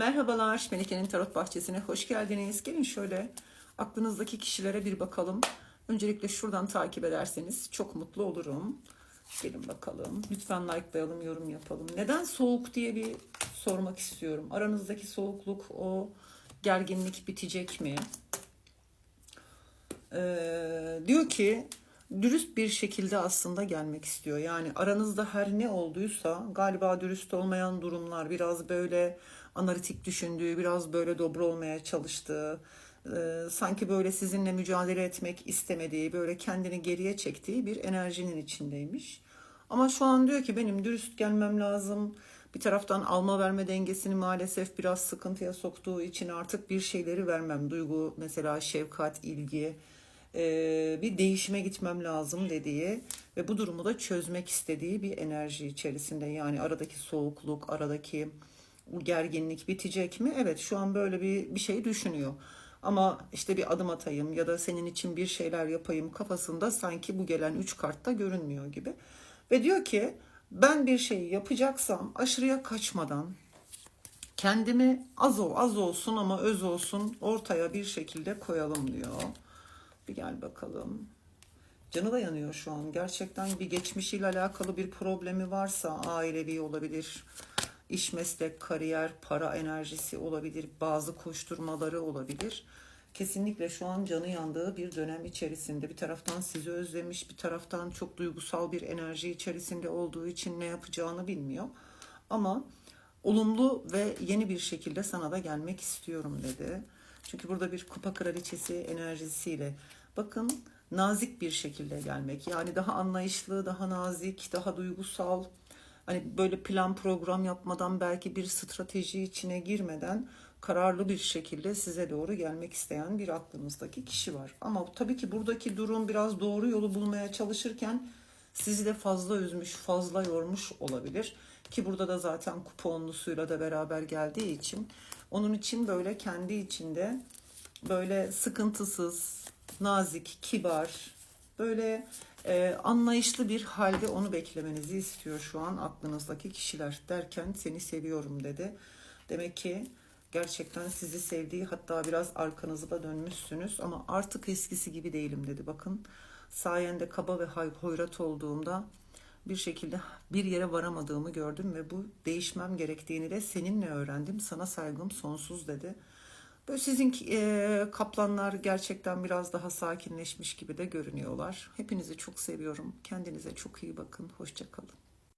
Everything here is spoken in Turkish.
Merhabalar, Melike'nin Tarot Bahçesi'ne hoş geldiniz. Gelin şöyle aklınızdaki kişilere bir bakalım. Öncelikle şuradan takip ederseniz çok mutlu olurum. Gelin bakalım. Lütfen likelayalım, yorum yapalım. Neden soğuk diye bir sormak istiyorum. Aranızdaki soğukluk, o gerginlik bitecek mi? Ee, diyor ki dürüst bir şekilde aslında gelmek istiyor. Yani aranızda her ne olduysa galiba dürüst olmayan durumlar, biraz böyle analitik düşündüğü, biraz böyle dobra olmaya çalıştığı, e, sanki böyle sizinle mücadele etmek istemediği, böyle kendini geriye çektiği bir enerjinin içindeymiş. Ama şu an diyor ki benim dürüst gelmem lazım. Bir taraftan alma verme dengesini maalesef biraz sıkıntıya soktuğu için artık bir şeyleri vermem. Duygu mesela şefkat, ilgi, e, bir değişime gitmem lazım dediği ve bu durumu da çözmek istediği bir enerji içerisinde. Yani aradaki soğukluk, aradaki bu gerginlik bitecek mi? Evet şu an böyle bir, bir şey düşünüyor. Ama işte bir adım atayım ya da senin için bir şeyler yapayım kafasında sanki bu gelen üç kartta görünmüyor gibi. Ve diyor ki ben bir şey yapacaksam aşırıya kaçmadan kendimi az ol, az olsun ama öz olsun ortaya bir şekilde koyalım diyor. Bir gel bakalım. Canı da yanıyor şu an. Gerçekten bir geçmişiyle alakalı bir problemi varsa ailevi olabilir. iş meslek, kariyer, para enerjisi olabilir. Bazı koşturmaları olabilir. Kesinlikle şu an canı yandığı bir dönem içerisinde. Bir taraftan sizi özlemiş, bir taraftan çok duygusal bir enerji içerisinde olduğu için ne yapacağını bilmiyor. Ama olumlu ve yeni bir şekilde sana da gelmek istiyorum dedi. Çünkü burada bir kupa kraliçesi enerjisiyle bakın nazik bir şekilde gelmek. Yani daha anlayışlı, daha nazik, daha duygusal. Hani böyle plan program yapmadan belki bir strateji içine girmeden kararlı bir şekilde size doğru gelmek isteyen bir aklınızdaki kişi var. Ama tabii ki buradaki durum biraz doğru yolu bulmaya çalışırken sizi de fazla üzmüş, fazla yormuş olabilir. Ki burada da zaten kuponlusuyla da beraber geldiği için onun için böyle kendi içinde böyle sıkıntısız, nazik, kibar, böyle e, anlayışlı bir halde onu beklemenizi istiyor şu an aklınızdaki kişiler derken seni seviyorum dedi. Demek ki gerçekten sizi sevdiği hatta biraz arkanızı da dönmüşsünüz ama artık eskisi gibi değilim dedi. Bakın sayende kaba ve hoyrat olduğumda bir şekilde bir yere varamadığımı gördüm ve bu değişmem gerektiğini de seninle öğrendim. Sana saygım sonsuz dedi. Böyle sizin e, kaplanlar gerçekten biraz daha sakinleşmiş gibi de görünüyorlar. Hepinizi çok seviyorum. Kendinize çok iyi bakın. Hoşçakalın.